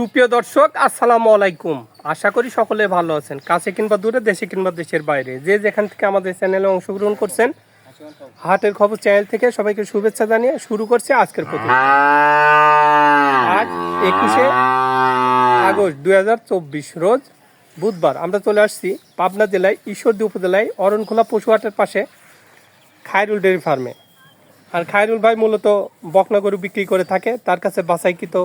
সুপ্রিয় দর্শক, আসসালামু আলাইকুম। আশা করি সকলে ভালো আছেন। কাছে কিংবা দূরে, দেশে কিংবা দেশের বাইরে। যে যেখান থেকে আমাদের চ্যানেলে অংশগ্রহণ করছেন, হাটের খবর চ্যানেল থেকে সবাইকে শুভেচ্ছা জানিয়ে শুরু করছে আজকের প্রতি আজ একুশে আগস্ট দুই হাজার চব্বিশ রোজ বুধবার। আমরা চলে আসছি পাবনা জেলায়, ঈশ্বরদী উপজেলায়, অরণখোলা পশু হাটের পাশে খায়রুল ডেয়ারি ফার্মে। আর খায়রুল ভাই মূলত বকনা গরু বিক্রি করে থাকে, তার কাছে বাছাইকৃত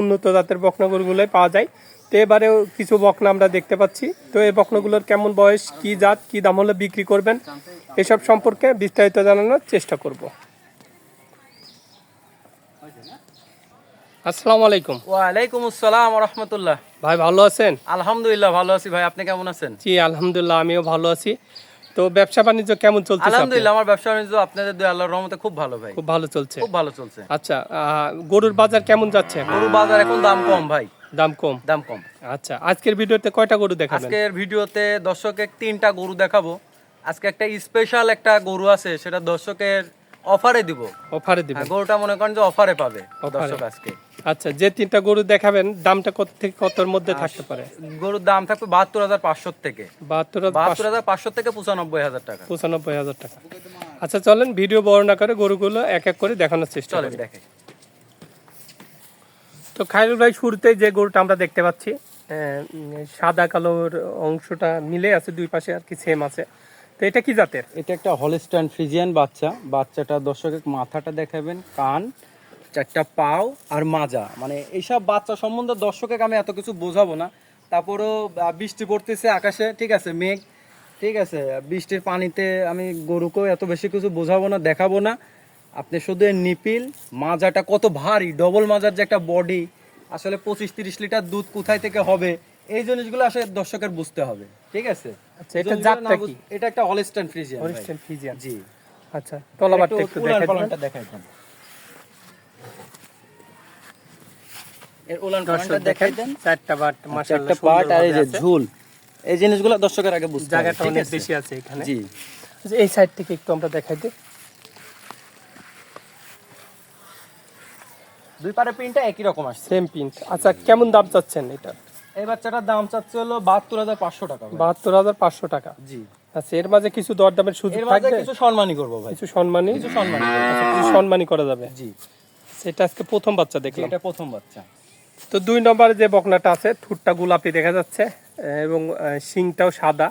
উন্নত জাতের বকনা গরুগুলোই পাওয়া যায়। তো এবারেও কিছু বকনা আমরা দেখতে পাচ্ছি। তো এই বকনাগুলোর কেমন বয়স কি জাত কি দাম হলে বিক্রি করবেন এসব সম্পর্কে বিস্তারিত জানানোর চেষ্টা করব। আসসালামু আলাইকুম। ওয়ালাইকুম আসসালাম রহমতুল্লাহ। ভাই ভালো আছেন? আলহামদুলিল্লাহ ভালো আছি ভাই। আপনি কেমন আছেন? জি আলহামদুলিল্লাহ আমিও ভালো আছি। তো ব্যবসা বাণিজ্য কেমন চলছে আলহামদুলিল্লাহ আমার ব্যবসা বাণিজ্য আপনাদের দুই আল্লাহর রহমতে খুব ভালো ভাই। খুব ভালো চলছে। খুব ভালো চলছে। আচ্ছা গরুর বাজার কেমন যাচ্ছে? এখন? গরু বাজার এখন দাম কম ভাই। দাম কম? দাম কম। আচ্ছা আজকের ভিডিওতে কয়টা গরু দেখাবেন? আজকের ভিডিওতে দর্শকের তিনটা গরু দেখাবো। আজকে একটা স্পেশাল একটা গরু আছে সেটা দর্শকের অফারে দিব। অফারে দিবেন? হ্যাঁ, গরুটা মনে করেন যে অফারে পাবে দর্শক আজকে। আচ্ছা যে তিনটা গরু দেখাবেন দামটা কত থেকে কতর মধ্যে থাকতে পারে? গরুর দাম থাকবে বাহাত্তর হাজার পাঁচশো থেকে। বাহাত্তর বাহাত্তর হাজার পাঁচশো থেকে পঁচানব্বই হাজার টাকা। পঁচানব্বই হাজার টাকা। আচ্ছা চলেন ভিডিও বর্ণনা করে গরুগুলো এক এক করে দেখানোর চেষ্টা চলেন করি। দেখে। তো খায়রুল ভাই শুরুতে যে গরুটা আমরা দেখতে পাচ্ছি সাদা কালোর অংশটা মিলে আছে দুই পাশে আর কি সেম আছে। তো এটা কি জাতের? এটা একটা হলস্টাইন ফ্রিজিয়ান বাচ্চা। বাচ্চাটা দর্শকের মাথাটা দেখাবেন কান। চারটা পাও আর মাজা। মানে এইসব বাচ্চা সম্বন্ধে দর্শকে আমি এত কিছু বোঝাবো না। তারপরেও বৃষ্টি পড়তেছে আকাশে ঠিক আছে মেঘ ঠিক আছে। বৃষ্টির পানিতে আমি গরুকেও এত বেশি কিছু বোঝাবো না দেখাবো না। আপনি শুধু নিপিল মাজাটা কত ভারী ডবল মাজার যে একটা বডি আসলে পঁচিশ তিরিশ লিটার দুধ কোথায় থেকে হবে? এই জিনিসগুলো আসলে দর্শকের বুঝতে হবে ঠিক আছে? আচ্ছা এটা জাতটা কি? এটা একটা হলস্টাইন ফ্রিজিয়ান। হরিস্টেন জি। আচ্ছা তলাবারটা একটু দেখাই দেন। এর উলান দেখেন দেখাই দেন। চারটা মাশাআল্লাহ পার্ট আর এই যে ঝুল। এই জিনিসগুলো দর্শকের আগে বুঝতে জায়গাটা অনেক বেশি আছে এখানে। জি। এই সাইড থেকে একটু আমরা দেখাই দিই। দুই পারে প্রিন্টটা একই রকম আসছে। সেম আচ্ছা কেমন দাম চাচ্ছেন এটা? এই বাচ্চাটার দাম চাচ্ছে হলো বাহাত্তর হাজার পাঁচশো টাকা বাহাত্তর হাজার পাঁচশো টাকা। জি। আচ্ছা এর মাঝে কিছু দরদামের সুযোগ থাকবে? কিছু সম্মানই করব ভাই। কিছু সম্মানী কিছু সম্মানই। আচ্ছা, কিছু করা যাবে। জি। সেটা আজকে প্রথম বাচ্চা দেখলাম। এটা প্রথম বাচ্চা। তো দুই নম্বরে যে বকনাটা আছে ঠুটটা গোলাপি দেখা যাচ্ছে এবং শিংটাও সাদা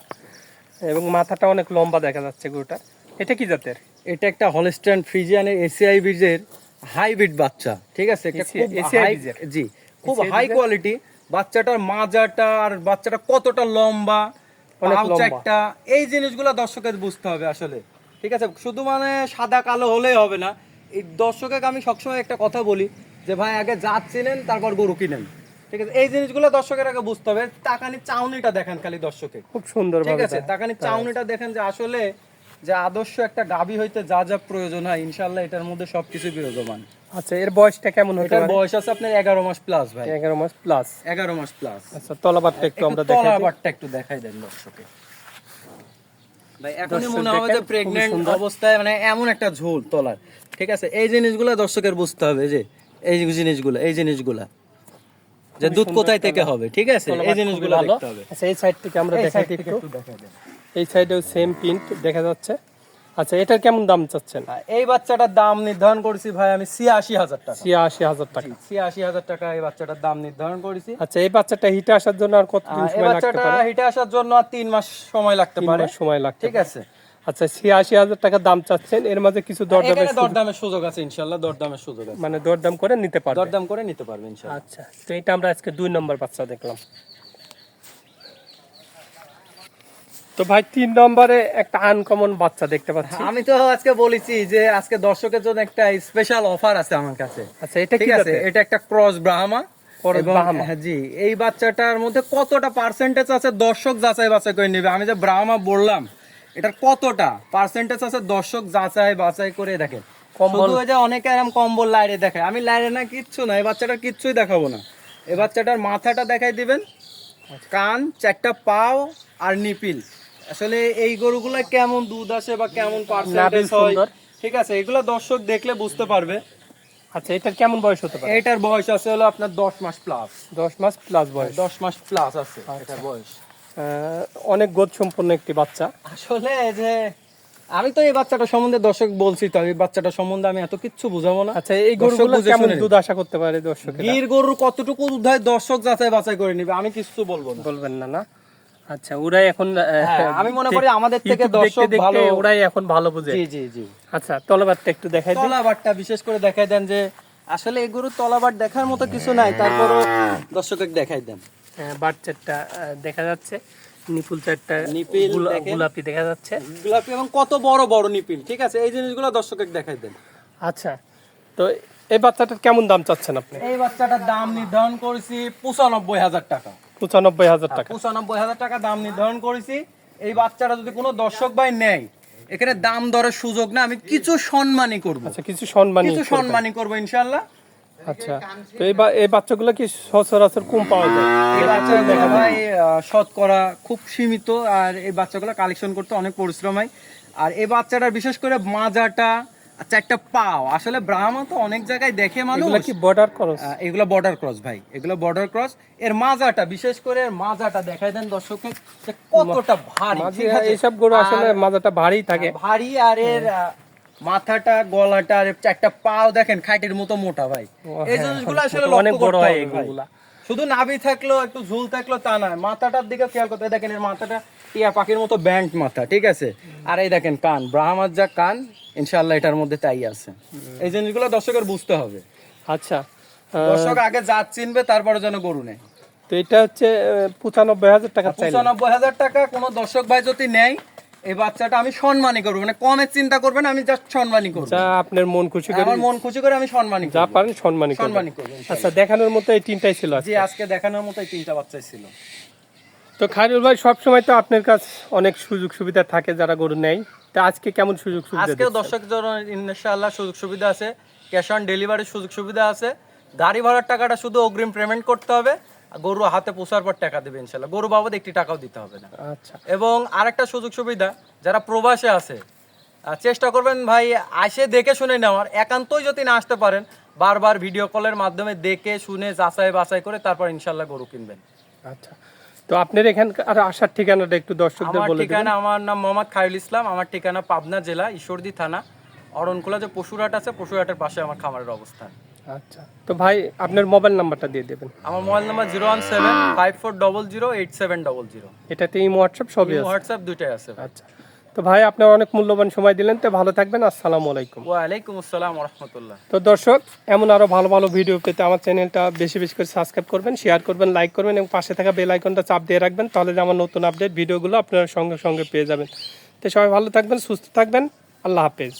এবং মাথাটা অনেক লম্বা দেখা যাচ্ছে গরুটা এটা কি জাতের? এটা একটা হলস্টাইন ফ্রিজিয়ানের এসিআই বীজের হাইব্রিড বাচ্চা ঠিক আছে? জি খুব হাই কোয়ালিটি বাচ্চাটার মাজাটা আর বাচ্চাটা কতটা লম্বা লম্বা। চারটা এই জিনিসগুলো দর্শকের বুঝতে হবে আসলে ঠিক আছে? শুধু মানে সাদা কালো হলেই হবে না এই দর্শকের আমি সবসময় একটা কথা বলি যে ভাই আগে জাত চিনেন তারপর গরু কিনেন। ঠিক আছে? এই জিনিসগুলো দর্শকের আগে বুঝতে হবে। টাকানি চাউনিটা দেখেন খালি দর্শকে। খুব সুন্দর ঠিক আছে? তাকানি চাউনিটা দেখেন যে আসলে যে আদর্শ একটা গাবি হইতে যা যা প্রয়োজন হয় ইনশাল্লাহ এটার মধ্যে সবকিছু বিরাজমান। আচ্ছা এর বয়সটা কেমন হতে পারে? বয়স আছে আপনার এগারো মাস প্লাস ভাই। এগারো মাস প্লাস এগারো মাস প্লাস আচ্ছা তলাবারটা একটু আমরা দেখাই দিই। তলাবারটা একটু দেখাই দেন দর্শকে। ভাই এখনই মনে দেখেন, যে খুবই প্রেগনেন্ট অবস্থায় মানে এমন একটা ঝোল তলার। ঠিক আছে? এই জিনিসগুলো দর্শকের বুঝতে হবে যে এই জিনিসগুলো এই জিনিসগুলা। যে দুধ কোথায় থেকে হবে ঠিক আছে? এই জিনিসগুলো ভালো। দেখতে হবে। আচ্ছা এই সাইড থেকে আমরা দেখাই একটু। এই সাইডেও সেম প্রিন্ট দেখা যাচ্ছে। আচ্ছা এটার কেমন দাম চাচ্ছেন? এই বাচ্চাটার দাম নির্ধারণ করেছি ভাই আমি ছিয়াশি হাজার টাকা। ছিয়াশি হাজার টাকা। ছিয়াশি হাজার টাকা এই বাচ্চাটার দাম নির্ধারণ করেছি। আচ্ছা এই বাচ্চাটা হিটে আসার জন্য আর আহ, সময় লাগতে পারে? হিটে আসার জন্য আর তিন মাস সময় লাগতে পারে। সময় লাগতে ঠিক আছে। আচ্ছা ছিয়াশি হাজার টাকা দাম চাচ্ছেন এর মাঝে কিছু দরদামের দরদামের সুযোগ আছে ইনশাল্লাহ দরদামের সুযোগ আছে। মানে দরদাম করে নিতে পারবে? দরদাম করে নিতে পারবে ইনশাল্লাহ। আচ্ছা তো এটা আমরা আজকে দুই নম্বর বাচ্চা দেখলাম। তো ভাই তিন নম্বরে একটা আনকমন বাচ্চা দেখতে পাচ্ছি। আমি তো আজকে বলেছি যে আজকে দর্শকের জন্য একটা স্পেশাল অফার আছে আমার কাছে। আচ্ছা এটা কি ঠিক আছে এটা একটা ক্রস ব্রাহ্মা। হ্যাঁ, জি এই বাচ্চাটার মধ্যে কতটা পার্সেন্টেজ আছে দর্শক যাচাই বাছাই করে নেবে? আমি যে ব্রাহ্মা বললাম এটার কতটা? পার্সেন্টেজ আছে দর্শক যাচাই বাছাই করে দেখেন কম্বল- যে অনেকে এরকম কম্বল লাইরে দেখায় আমি লাইরে না কিচ্ছু না এই বাচ্চাটার কিচ্ছুই দেখাবো না। এই বাচ্চাটার মাথাটা দেখাই দিবেন। কান চারটা পাও আর নিপিল। আসলে এই গরুগুলা কেমন দুধ আসে বা কেমন পার্সেন্টেজ হয় ঠিক আছে এগুলো দর্শক দেখলে বুঝতে পারবে। আচ্ছা এটার কেমন বয়স হতে পারে? এটার বয়স আছে হলো আপনার দশ মাস প্লাস দশ মাস প্লাস বয়স। দশ মাস প্লাস আছে এটার বয়স। আহ, অনেক গোদ সম্পন্ন একটি বাচ্চা। আসলে যে আমি তো এই বাচ্চাটা সম্বন্ধে দর্শক বলছি তো এই বাচ্চাটা সম্বন্ধে আমি এত কিচ্ছু বুঝাবো না। আচ্ছা এই গরুগুলো কেমন দুধ আশা করতে পারে দর্শক গির গরুর কতটুকু দুধ হয় দর্শক যাচাই বাছাই করে নিবে আমি কিছু বলব না। বলবেন না না? আচ্ছা ওরাই এখন হ্যাঁ, আমি মনে করি আমাদের থেকে দর্শক ভালো ওরাই এখন ভালো বুঝে। জি জি জি। আচ্ছা তলাবারটা একটু দেখাই দিন তলাবারটা বিশেষ করে দেখাই দেন যে আসলে এই গরুর তলাবার দেখার মতো কিছু নাই তারপরও দর্শকের দেখাই দেন। আহ, দেখা যাচ্ছে। নিপুল চারটা নিপিল গোলাপি দেখা যাচ্ছে। গোলাপি এবং কত বড় বড় নিপিল ঠিক আছে? এই জিনিসগুলো দর্শকের দেখাই দেন। আচ্ছা তো এই বাচ্চাটার কেমন দাম চাচ্ছেন আপনি? এই বাচ্চাটার দাম নির্ধারণ করেছি পঁচানব্বই হাজার টাকা। পঁচানব্বই হাজার টাকা। পঁচানব্বই হাজার টাকা দাম নির্ধারণ করেছি। এই বাচ্চাটা যদি কোনো দর্শক ভাই নেয় এখানে দাম দরের সুযোগ না আমি কিছু সম্মানই করব। আচ্ছা কিছু সম্মানী কিছু সম্মানই করব ইনশাল্লাহ আচ্ছা। তো এই এই বাচ্চাগুলো কি সচরাচর কম পাওয়া যায়? এই বাচ্চাগুলো ভাই শতকরা খুব সীমিত আর এই বাচ্চাগুলো কালেকশন করতে অনেক পরিশ্রম হয়। আর এই বাচ্চাটা বিশেষ করে মাজাটা আচ্ছা একটা পাও আসলে ব্রাহ্মা তো অনেক জায়গায় দেখে মানুষ। কি বর্ডার করস এগুলো বর্ডার ক্রস ভাই এগুলো বর্ডার ক্রস এর মাজাটা বিশেষ করে এর মাজাটা দেখাই দেন দর্শককে যে কতটা ভারী ঠিক আছে? এইসব গরু আসলে মাজাটা ভারী থাকে। ভারী আর এর আহ, মাথাটা গলাটা আর এর পাও দেখেন খাইটের মতো মোটা ভাই। এই জিনিসগুলো আসলে অনেক বড় হয় এগুলা। শুধু নাভি থাকল একটু ঝুল থাকল তা নয়। মাথাটার দিকে খেয়াল করতে দেখেন এর মাথাটা টিয়া পাখির মতো ব্যান্ড মাথা ঠিক আছে? আর এই দেখেন কান। ব্রাহ্মার যা কান ইনশাল্লাহ এটার মধ্যে তাই আছে। এই জিনিসগুলো দর্শকের বুঝতে হবে। আচ্ছা দর্শক আগে জাত চিনবে তারপরে যেন গরু নেয়। তো এটা হচ্ছে পঁচানব্বই হাজার টাকা পঁচানব্বই হাজার টাকা কোনো দর্শক ভাই যদি নেয় এই বাচ্চাটা আমি সম্মানই করব মানে কমের চিন্তা করবেন আমি জাস্ট সম্মানই করব। যা আপনার মন খুশি করে আমার মন খুশি করে আমি সম্মানই যা পারেন সম্মানী করবেন। সম্মানই করব আচ্ছা দেখানোর মতো এই তিনটাই ছিল জি আজকে? দেখানোর মতো এই তিনটা বাচ্চাই ছিল। তো খায়রুল ভাই সবসময় তো আপনার কাছে অনেক সুযোগ সুবিধা থাকে যারা গরু নেয়। তা আজকে কেমন সুযোগ সুবিধা দিচ্ছেন? দর্শক জন্য ইনশাআল্লাহ সুযোগ সুবিধা আছে। ক্যাশ অন ডেলিভারির সুযোগ সুবিধা আছে। গাড়ি ভাড়ার টাকাটা শুধু অগ্রিম পেমেন্ট করতে হবে। গরু হাতে পোষার পর টাকা দেবে ইনশাল্লাহ। গরু বাবদ একটি টাকাও দিতে হবে না। আচ্ছা। এবং আরেকটা সুযোগ সুবিধা যারা প্রবাসে আছে চেষ্টা করবেন ভাই আসে দেখে শুনে নেওয়ার। একান্তই যদি না আসতে পারেন বারবার ভিডিও কলের মাধ্যমে দেখে শুনে যাচাই বাছাই করে তারপর ইনশাল্লাহ গরু কিনবেন। আচ্ছা। তো আপনার এখানকার আসার ঠিকানাটা একটু দর্শকদের বলে দিন ঠিকানা আমার নাম মোহাম্মদ খায়রুল ইসলাম আমার ঠিকানা পাবনা জেলা ঈশ্বরদী থানা অরণকুলা যে পশুরহাট আছে পশুরহাটের পাশে আমার খামারের অবস্থান। আচ্ছা। তো ভাই আপনার মোবাইল নাম্বারটা দিয়ে দেবেন। আমার mobile number zero one seven five four double zero eight seven double zero এটাতে ইমো হোয়াটসঅ্যাপ সবই আছে। হোয়াটসঅ্যাপ দুইটাই আছে আচ্ছা। তো ভাই আপনার অনেক মূল্যবান সময় দিলেন তো ভালো থাকবেন আসসালামু আলাইকুম। ওয়ালাইকুম আসসালাম রহমতুল্লাহ তো দর্শক এমন আরও ভালো ভালো ভিডিও পেতে আমার চ্যানেলটা বেশি বেশি করে সাবস্ক্রাইব করবেন শেয়ার করবেন লাইক করবেন এবং পাশে থাকা বেল আইকনটা চাপ দিয়ে রাখবেন তাহলে আমার নতুন আপডেট ভিডিওগুলো আপনারা সঙ্গে সঙ্গে পেয়ে যাবেন। তো সবাই ভালো থাকবেন সুস্থ থাকবেন আল্লাহ হাফেজ।